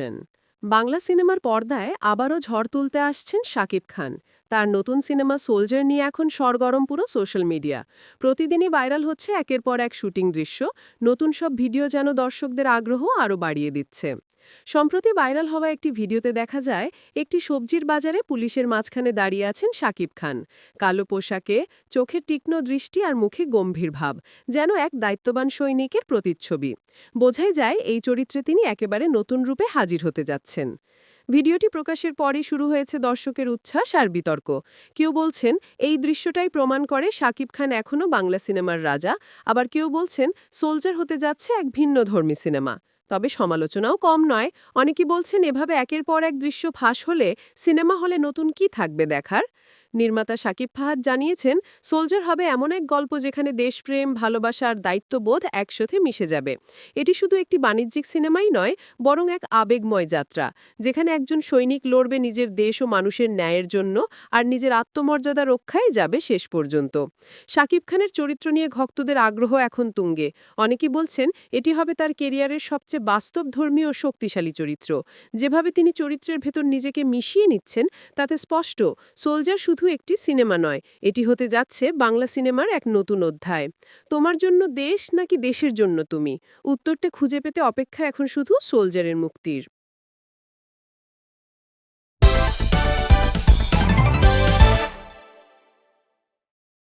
Captain. Bangla সিনেমার পর্দায় আবারও ঝড় তুলতে আসছেন শাকিব খান। তার নতুন সিনেমা সোলজার নিয়ে এখন সরগরম পুরো সোশ্যাল মিডিয়া। প্রতিদিনই ভাইরাল হচ্ছে একের পর এক শুটিং দৃশ্য। নতুন সব ভিডিও যেন দর্শকদের আগ্রহ আরও বাড়িয়ে দিচ্ছে। সম্প্রতি ভাইরাল হওয়া একটি ভিডিওতে দেখা যায়, একটি সবজির বাজারে পুলিশের মাঝখানে দাঁড়িয়ে আছেন শাকিব খান। কালো পোশাকে, চোখের তীক্ষ্ণ দৃষ্টি আর মুখে গম্ভীর ভাব, যেন এক দায়িত্ববান সৈনিকের প্রতিচ্ছবি। বোঝাই যায়, এই চরিত্রে তিনি একেবারে নতুন রূপে হাজির হতে যাচ্ছেন। ভিডিওটি প্রকাশের পরই শুরু হয়েছে দর্শকের উচ্ছ্বাস আর বিতর্ক। কেউ বলছেন, এই দৃশ্যটাই প্রমাণ করে শাকিব খান এখনও বাংলা সিনেমার রাজা। আবার কেউ বলছেন, সোলজার হতে যাচ্ছে এক ভিন্ন ধর্মী সিনেমা। তবে সমালোচনাও কম নয়। অনেকে বলছেন, এভাবে একের পর এক দৃশ্য ফাঁস হলে সিনেমা হলে নতুন কি থাকবে দেখার? নির্মাতা সাকিব ফাহাদ জানিয়েছেন, সোলজার হবে এমন এক গল্প যেখানে দেশপ্রেম, ভালোবাসা আর দায়িত্ববোধ একসাথে মিশে যাবে। এটি শুধু একটি বাণিজ্যিক সিনেমাই নয়, বরং এক আবেগময় যাত্রা, যেখানে একজন সৈনিক লড়বে নিজের দেশ ও মানুষের ন্যায়ের জন্য আর নিজের আত্মমর্যাদা রক্ষায় যাবে শেষ পর্যন্ত। শাকিব খানের চরিত্র নিয়ে ভক্তদের আগ্রহ এখন তুঙ্গে। অনেকে বলছেন, এটি হবে তার কেরিয়ারের সবচেয়ে বাস্তব ধর্মীয় ও শক্তিশালী চরিত্র। যেভাবে তিনি চরিত্রের ভেতর নিজেকে মিশিয়ে নিচ্ছেন, তাতে স্পষ্ট, সোলজার শুধু একটি সিনেমা নয়, এটি হতে যাচ্ছে বাংলা সিনেমার এক নতুন অধ্যায়। তোমার জন্য দেশ নাকি দেশের জন্য তুমি? উত্তরটা খুঁজে পেতে অপেক্ষা এখন শুধু সোলজারের মুক্তির।